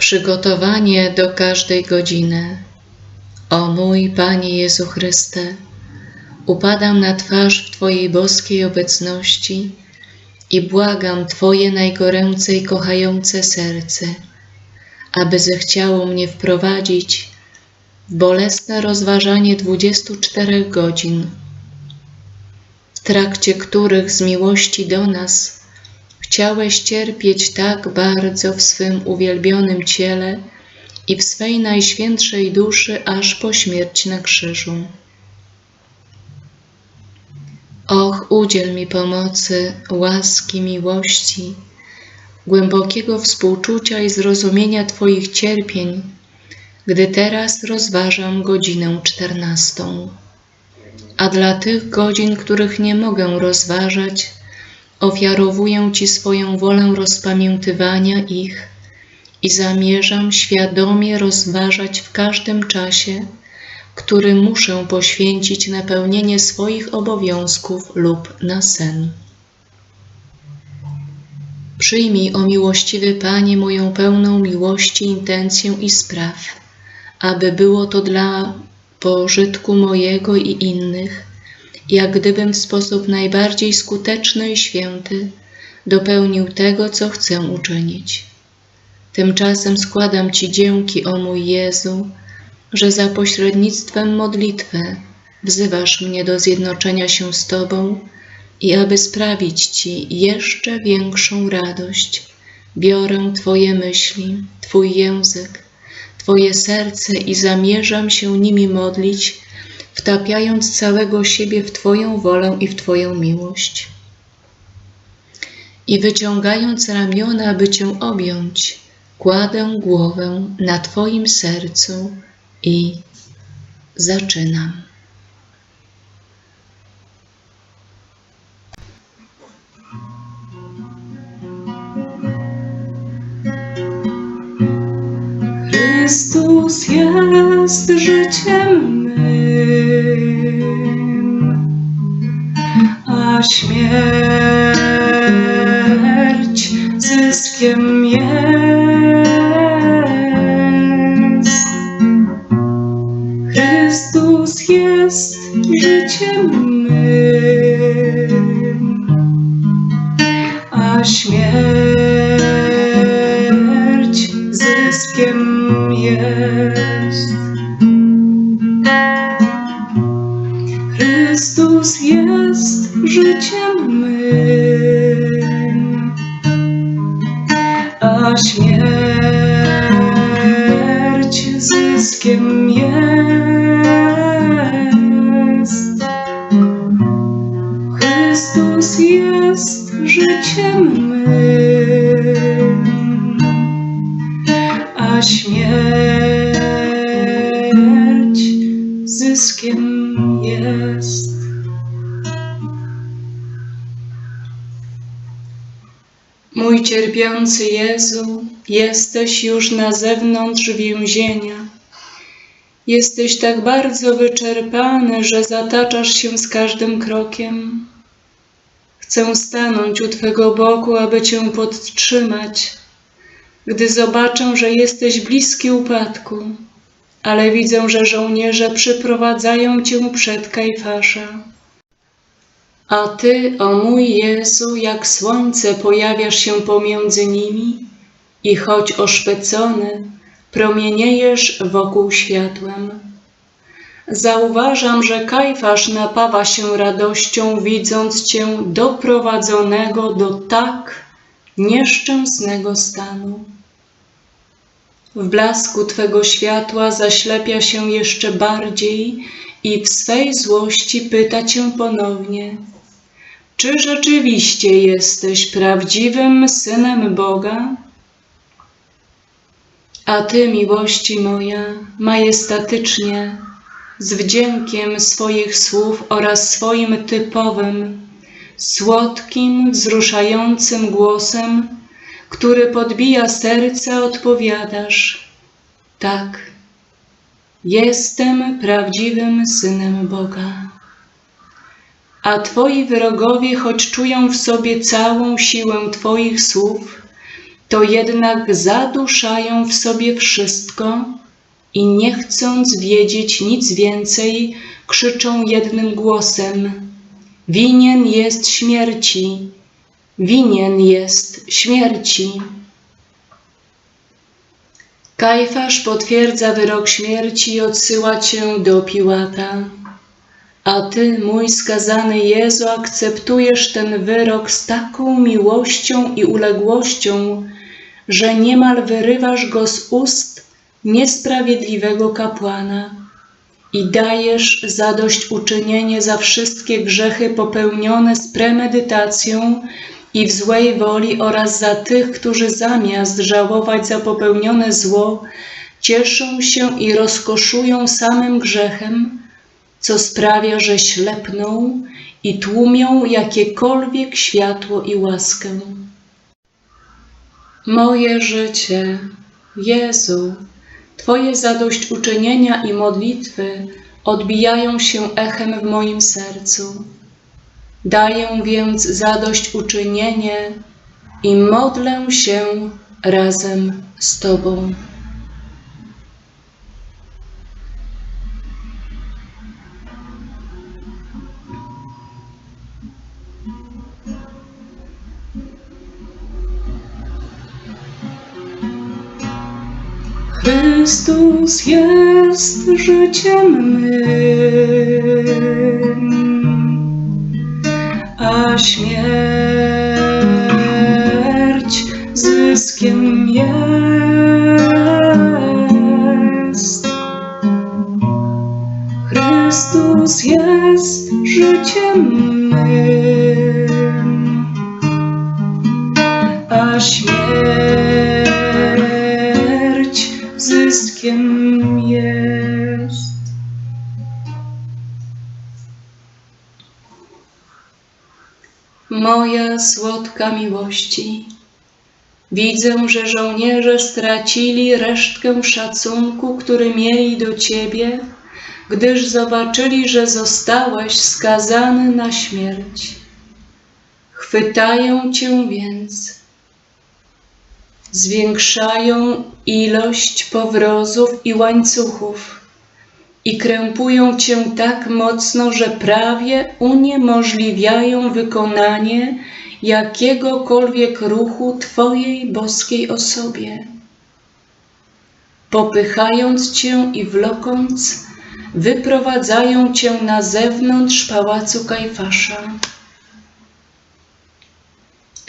Przygotowanie do każdej godziny. O mój Panie Jezu Chryste, upadam na twarz w Twojej boskiej obecności i błagam Twoje najgoręcej kochające serce, aby zechciało mnie wprowadzić w bolesne rozważanie 24 godzin, w trakcie których z miłości do nas chciałeś cierpieć tak bardzo w swym uwielbionym ciele i w swej najświętszej duszy aż po śmierć na krzyżu. Och, udziel mi pomocy, łaski, miłości, głębokiego współczucia i zrozumienia Twoich cierpień, gdy teraz rozważam godzinę czternastą. A dla tych godzin, których nie mogę rozważać, ofiarowuję Ci swoją wolę rozpamiętywania ich i zamierzam świadomie rozważać w każdym czasie, który muszę poświęcić na pełnienie swoich obowiązków lub na sen. Przyjmij, o miłościwy Panie, moją pełną miłości, intencję i spraw, aby było to dla pożytku mojego i innych, jak gdybym w sposób najbardziej skuteczny i święty dopełnił tego, co chcę uczynić. Tymczasem składam Ci dzięki, o mój Jezu, że za pośrednictwem modlitwy wzywasz mnie do zjednoczenia się z Tobą i aby sprawić Ci jeszcze większą radość, biorę Twoje myśli, Twój język, Twoje serce i zamierzam się nimi modlić, wtapiając całego siebie w Twoją wolę i w Twoją miłość. I wyciągając ramiona, aby Cię objąć, kładę głowę na Twoim sercu i zaczynam. Chrystus jest życiem mym, śmierć zyskiem jest. Chrystus jest życiem cierpiący Jezu, jesteś już na zewnątrz więzienia. Jesteś tak bardzo wyczerpany, że zataczasz się z każdym krokiem. Chcę stanąć u Twego boku, aby Cię podtrzymać, gdy zobaczę, że jesteś bliski upadku, ale widzę, że żołnierze przyprowadzają Cię przed Kajfasza. A Ty, o mój Jezu, jak słońce pojawiasz się pomiędzy nimi i choć oszpecony, promieniejesz wokół światłem. Zauważam, że Kajfasz napawa się radością, widząc Cię doprowadzonego do tak nieszczęsnego stanu. W blasku Twego światła zaślepia się jeszcze bardziej i w swej złości pyta Cię ponownie, czy rzeczywiście jesteś prawdziwym Synem Boga? A Ty, miłości moja, majestatycznie, z wdziękiem swoich słów oraz swoim typowym, słodkim, wzruszającym głosem, który podbija serce, odpowiadasz: Tak, jestem prawdziwym synem Boga. A Twoi wrogowie, choć czują w sobie całą siłę Twoich słów, to jednak zaduszają w sobie wszystko i nie chcąc wiedzieć nic więcej, krzyczą jednym głosem: Winien jest śmierci, winien jest śmierci. Kajfasz potwierdza wyrok śmierci i odsyła cię do Piłata. A ty, mój skazany Jezu, akceptujesz ten wyrok z taką miłością i uległością, że niemal wyrywasz go z ust niesprawiedliwego kapłana i dajesz zadośćuczynienie za wszystkie grzechy popełnione z premedytacją i w złej woli oraz za tych, którzy zamiast żałować za popełnione zło, cieszą się i rozkoszują samym grzechem, co sprawia, że ślepną i tłumią jakiekolwiek światło i łaskę. Moje życie, Jezu, Twoje zadośćuczynienia i modlitwy odbijają się echem w moim sercu. Daję więc zadośćuczynienie i modlę się razem z Tobą. Chrystus jest życiem mym, a śmierć zyskiem jest. Chrystus jest życiem mym, a śmierć zyskiem jest. Moja słodka miłości, widzę, że żołnierze stracili resztkę szacunku, który mieli do Ciebie, gdyż zobaczyli, że zostałeś skazany na śmierć. Chwytają Cię więc, zwiększają ilość powrozów i łańcuchów i krępują Cię tak mocno, że prawie uniemożliwiają wykonanie jakiegokolwiek ruchu Twojej boskiej osobie. Popychając Cię i wlokąc, wyprowadzają Cię na zewnątrz pałacu Kajfasza.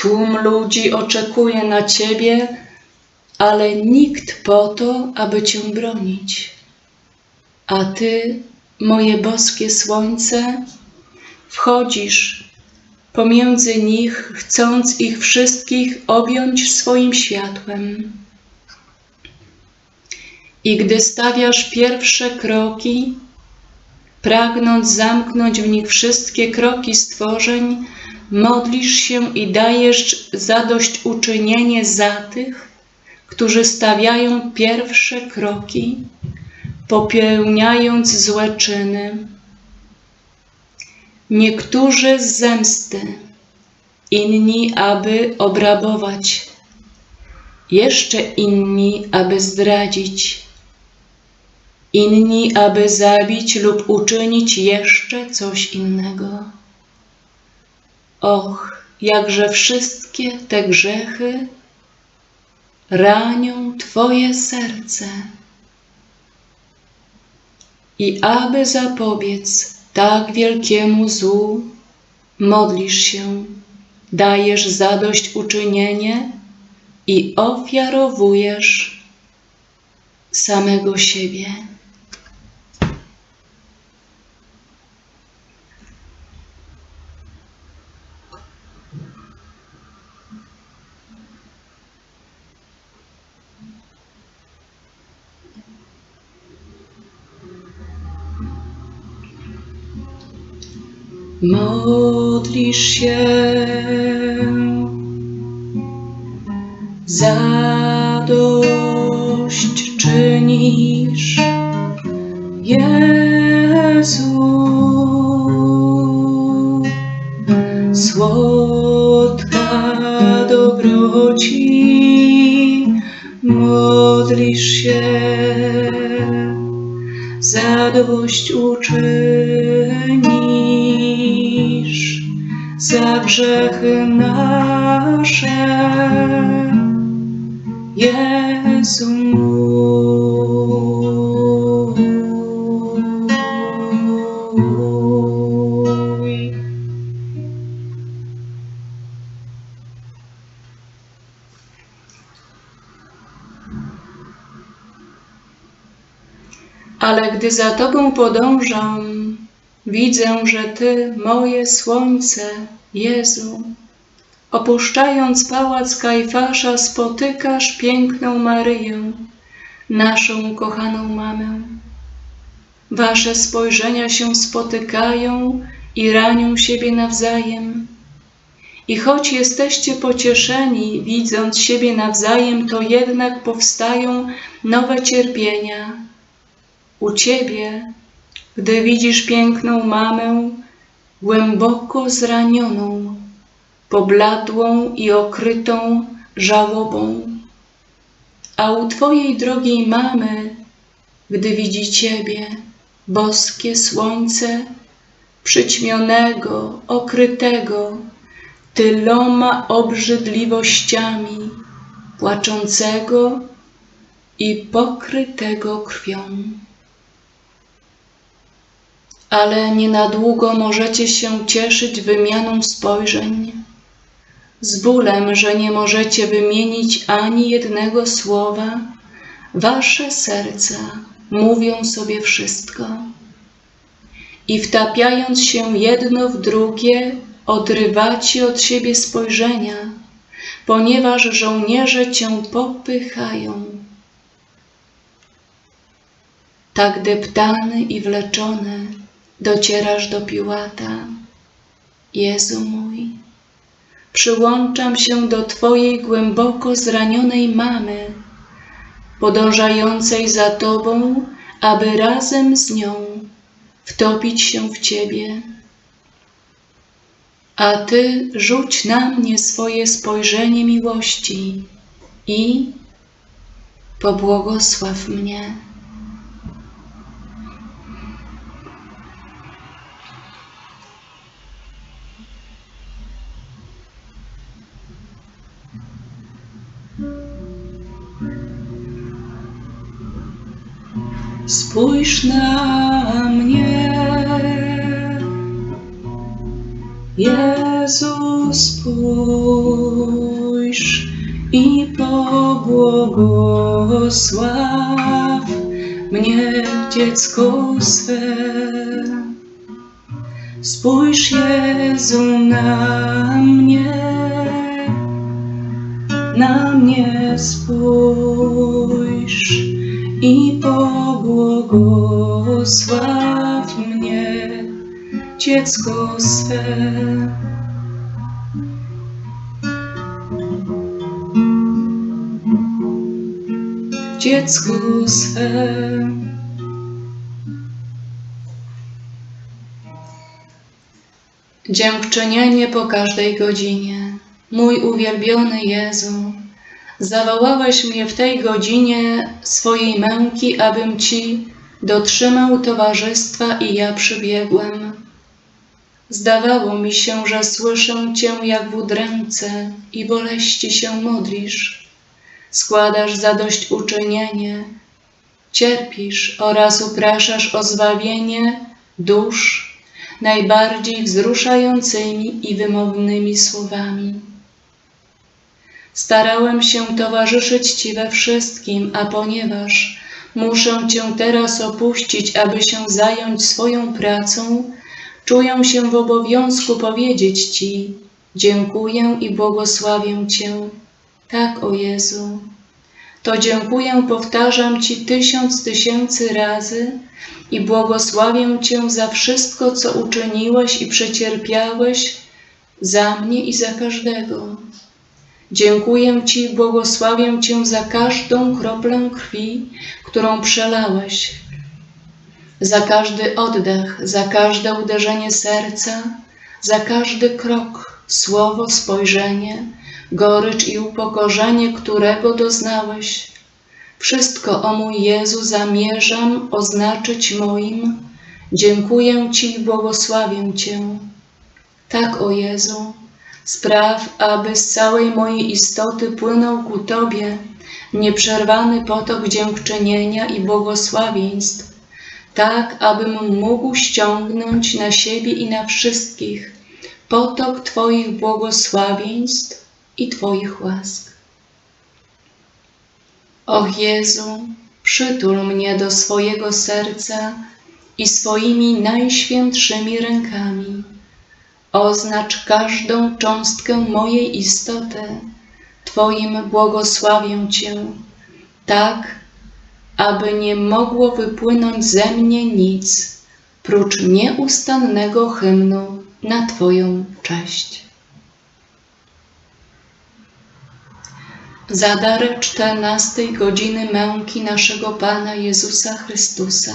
Tłum ludzi oczekuje na Ciebie, ale nikt po to, aby Cię bronić. A Ty, moje boskie słońce, wchodzisz pomiędzy nich, chcąc ich wszystkich objąć swoim światłem. I gdy stawiasz pierwsze kroki, pragnąc zamknąć w nich wszystkie kroki stworzeń, modlisz się i dajesz zadośćuczynienie za tych, którzy stawiają pierwsze kroki, popełniając złe czyny. Niektórzy z zemsty, inni, aby obrabować, jeszcze inni, aby zdradzić, inni, aby zabić lub uczynić jeszcze coś innego. Och, jakże wszystkie te grzechy ranią Twoje serce. I aby zapobiec tak wielkiemu złu, modlisz się, dajesz zadośćuczynienie i ofiarowujesz samego siebie. Modlisz się. Zadość czynisz Jezu. Słodka dobroci modlisz się, zadość uczynisz grzechy nasze. Jezu mój. Ale gdy za Tobą podążam, widzę, że Ty, moje słońce, Jezu, opuszczając pałac Kajfasza, spotykasz piękną Maryję, naszą kochaną mamę. Wasze spojrzenia się spotykają i ranią siebie nawzajem. I choć jesteście pocieszeni, widząc siebie nawzajem, to jednak powstają nowe cierpienia. U Ciebie, gdy widzisz piękną mamę, głęboko zranioną, pobladłą i okrytą żałobą. A u Twojej drogiej mamy, gdy widzi Ciebie, boskie słońce, przyćmionego, okrytego tyloma obrzydliwościami, płaczącego i pokrytego krwią. Ale nie na długo możecie się cieszyć wymianą spojrzeń, z bólem, że nie możecie wymienić ani jednego słowa, wasze serca mówią sobie wszystko. I wtapiając się jedno w drugie, odrywacie od siebie spojrzenia, ponieważ żołnierze cię popychają. Tak deptany i wleczony docierasz do Piłata. Jezu mój, przyłączam się do Twojej głęboko zranionej mamy, podążającej za Tobą, aby razem z nią wtopić się w Ciebie. A Ty rzuć na mnie swoje spojrzenie miłości i pobłogosław mnie. Spójrz na mnie, Jezu, spójrz i pobłogosław mnie, dziecko swe. Spójrz, Jezu, na mnie, na mnie spójrz i pobłogosław mnie, dziecko swe. Dziecko swe. Dziękczynienie po każdej godzinie. Mój uwielbiony Jezu, zawołałeś mnie w tej godzinie swojej męki, abym Ci dotrzymał towarzystwa i ja przybiegłem. Zdawało mi się, że słyszę Cię jak w udręce i boleści się modlisz. Składasz zadośćuczynienie, cierpisz oraz upraszasz o zbawienie dusz najbardziej wzruszającymi i wymownymi słowami. Starałem się towarzyszyć Ci we wszystkim, a ponieważ muszę Cię teraz opuścić, aby się zająć swoją pracą, czuję się w obowiązku powiedzieć Ci: Dziękuję i błogosławię Cię. Tak, o Jezu. To dziękuję powtarzam Ci tysiąc tysięcy razy i błogosławię Cię za wszystko, co uczyniłeś i przecierpiałeś za mnie i za każdego. Dziękuję Ci błogosławię Cię za każdą kroplę krwi, którą przelałeś, za każdy oddech, za każde uderzenie serca, za każdy krok, słowo, spojrzenie, gorycz i upokorzenie, którego doznałeś. Wszystko, o mój Jezu, zamierzam oznaczyć moim. Dziękuję Ci i błogosławię Cię. Tak, o Jezu, spraw, aby z całej mojej istoty płynął ku Tobie nieprzerwany potok dziękczynienia i błogosławieństw, tak abym mógł ściągnąć na siebie i na wszystkich potok Twoich błogosławieństw i Twoich łask. Och Jezu, przytul mnie do swojego serca i swoimi najświętszymi rękami. Oznacz każdą cząstkę mojej istoty Twoim błogosławię Cię, tak, aby nie mogło wypłynąć ze mnie nic, prócz nieustannego hymnu na Twoją cześć. Za dar czternastej godziny męki naszego Pana Jezusa Chrystusa.